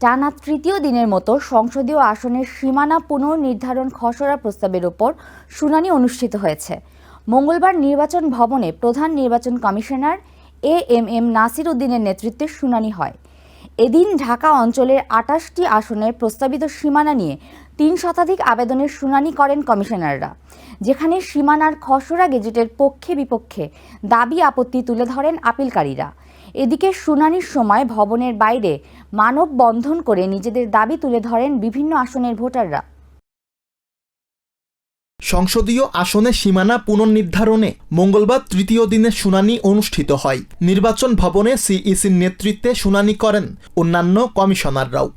টানা তৃতীয় দিনের মতো সংসদীয় আসনের সীমানা পুনর্নির্ধারণ খসড়া প্রস্তাবের উপর শুনানি অনুষ্ঠিত হয়েছে। মঙ্গলবার নির্বাচন ভবনে প্রধান নির্বাচন commissioner A M M Nasir উদ্দিনের নেতৃত্বে শুনানি হয়। এদিন ঢাকা অঞ্চলের আটাশটি আসনের প্রস্তাবিত সীমানা নিয়ে তিন শতাধিক আবেদনের শুনানি করেন কমিশনাররা, যেখানে সীমানার খসড়া গেজেটের পক্ষে বিপক্ষে দাবি আপত্তি তুলে ধরেন আপিলকারীরা। এদিকে শুনানির সময় ভবনের বাইরে মানববন্ধন করে নিজেদের দাবি তুলে ধরেন বিভিন্ন আসনের ভোটাররা। সংসদীয় আসনে সীমানা পুনর্নির্ধারণে মঙ্গলবার তৃতীয় দিনের শুনানি অনুষ্ঠিত হয়। নির্বাচন ভবনে সিইসির নেতৃত্বে শুনানি করেন অন্যান্য কমিশনাররাও।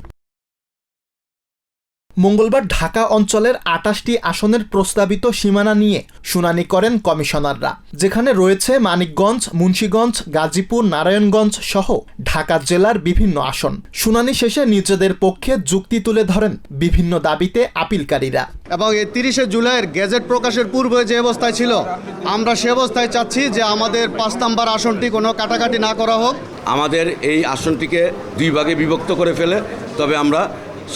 মঙ্গলবার ঢাকা অঞ্চলের আটাশটি আসনের প্রস্তাবিত সীমানা নিয়ে শুনানি করেন কমিশনাররা যেখানে রয়েছে মানিকগঞ্জ মুন্সীগঞ্জ গাজীপুর নারায়ণগঞ্জ সহ ঢাকা জেলার বিভিন্ন আসন। শুনানি শেষে নিজেদের পক্ষে যুক্তি তুলে ধরেন বিভিন্ন দাবিতে আপিলকারীরা। এবং এই তিরিশে জুলাইয়ের গেজেট প্রকাশের পূর্বে যে অবস্থায় ছিল আমরা সে অবস্থায় চাচ্ছি যে আমাদের পাঁচ নাম্বার আসনটি কোনো কাটাকাটি না করা হোক। আমাদের এই আসনটিকে দুই ভাগে বিভক্ত করে ফেলে তবে আমরা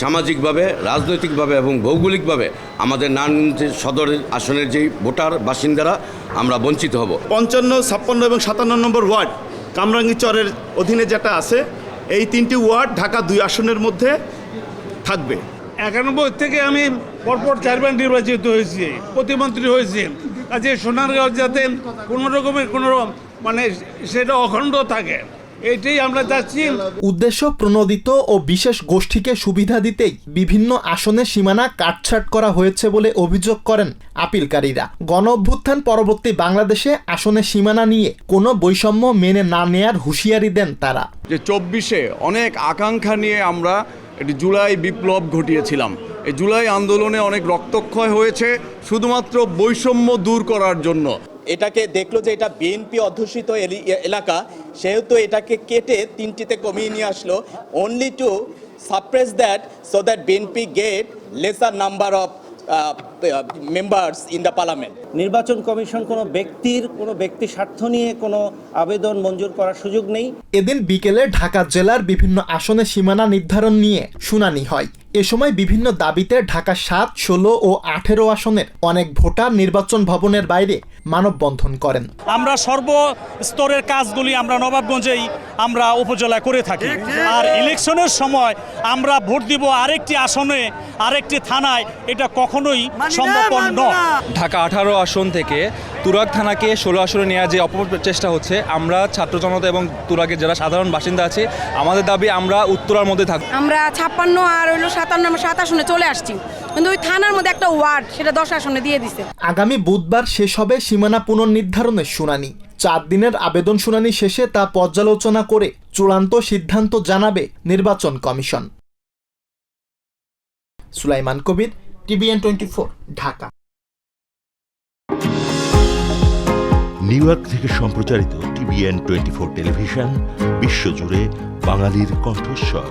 সামাজিকভাবে রাজনৈতিকভাবে এবং ভৌগোলিকভাবে আমাদের নারায়ণগঞ্জ সদর আসনের যেই ভোটার বাসিন্দারা আমরা বঞ্চিত হব। পঞ্চান্ন ছাপ্পান্ন এবং সাতান্ন নম্বর ওয়ার্ড কামরাঙ্গীচরের অধীনে যেটা আছে এই তিনটি ওয়ার্ড ঢাকা দুই আসনের মধ্যে থাকবে। একানব্বই থেকে আমি পরপর চারবার নির্বাচিত হয়েছি প্রতিমন্ত্রী হয়েছি। কাজে সোনারগাঁও যাতে কোনো রকমের কোনো মানে সেটা অখণ্ড থাকে। এইটাই আমরা চাচ্ছি। উদ্দেশ্য প্রণোদিত ও বিশেষ গোষ্ঠীকে সুবিধা দিতেই বিভিন্ন আসনে সীমানা কাটছাট করা হয়েছে বলে অভিযোগ করেন আপিলকারীরা। গণ অভ্যুত্থান পরবর্তী বাংলাদেশে আসনে সীমানা নিয়ে কোনো বৈষম্য মেনে না নেয়ার হুঁশিয়ারি দেন তারা। যে চব্বিশে অনেক আকাঙ্ক্ষা নিয়ে আমরা একটি জুলাই বিপ্লব ঘটিয়েছিলাম। এই জুলাই আন্দোলনে অনেক রক্তক্ষয় হয়েছে শুধুমাত্র বৈষম্য দূর করার জন্য। এটাকে দেখল যে এটা বিএনপি অধ্যুষিত এলি- এলাকা সেহেতু এটাকে কেটে তিনটিতে কমিয়ে নিয়ে আসলো। Only to suppress that so that BNP get lesser number of members in the parliament নির্বাচন কমিশন কোনো ব্যক্তির কোনো ব্যক্তি স্বার্থ নিয়ে কোনো আবেদন মঞ্জুর করার সুযোগ নেই। এদিন বিকেলে ঢাকা জেলার বিভিন্ন আসনে সীমানা নির্ধারণ নিয়ে শুনানি হয়। এ সময় বিভিন্ন দাবিতে ঢাকা সাত ষোলো ও আঠেরো আসনের অনেক ভোটার নির্বাচন ভবনের বাইরে মানববন্ধন করেন। আমরা সর্বস্তরের কাজগুলি আমরা নবাবগঞ্জেই আমরা উপজেলা করে থাকি। আর ইলেকশনের সময় আমরা ভোট দিব আরেকটি আসনে আরেকটি থানায় এটা কখনোই সম্ভবপর নয় ঢাকা আঠারো আসন থেকে তুরাগ থানাকে ষোলো আসনে নেওয়ার যে অপচেষ্টা হচ্ছে আমরা ছাত্র জনতা এবং তুরাগের যারা সাধারণ বাসিন্দা আছে আমাদের দাবি আমরা উত্তরার মধ্যে থাকব আমরা ছাপ্পান্ন আর হইল সাতান্ন আমরা সাত আসনে চলে আসছি। কিন্তু ওই থানার মধ্যে একটা ওয়ার্ড সেটা দশ আসনে দিয়ে দিছে। আগামী বুধবার শেষ হবে সীমানা পুনর্নির্ধারণের শুনানি। চার দিনের আবেদন শুনানি শেষে তা পর্যালোচনা করে চূড়ান্ত সিদ্ধান্ত জানাবে নির্বাচন commission. Sulaiman Kabir TVN twenty four Dhaka. New York থেকে সম্প্রচারিত টিভিএন টোয়েন্টি ফোর টেলিভিশন বিশ্বজুড়ে বাঙালির কণ্ঠস্বর।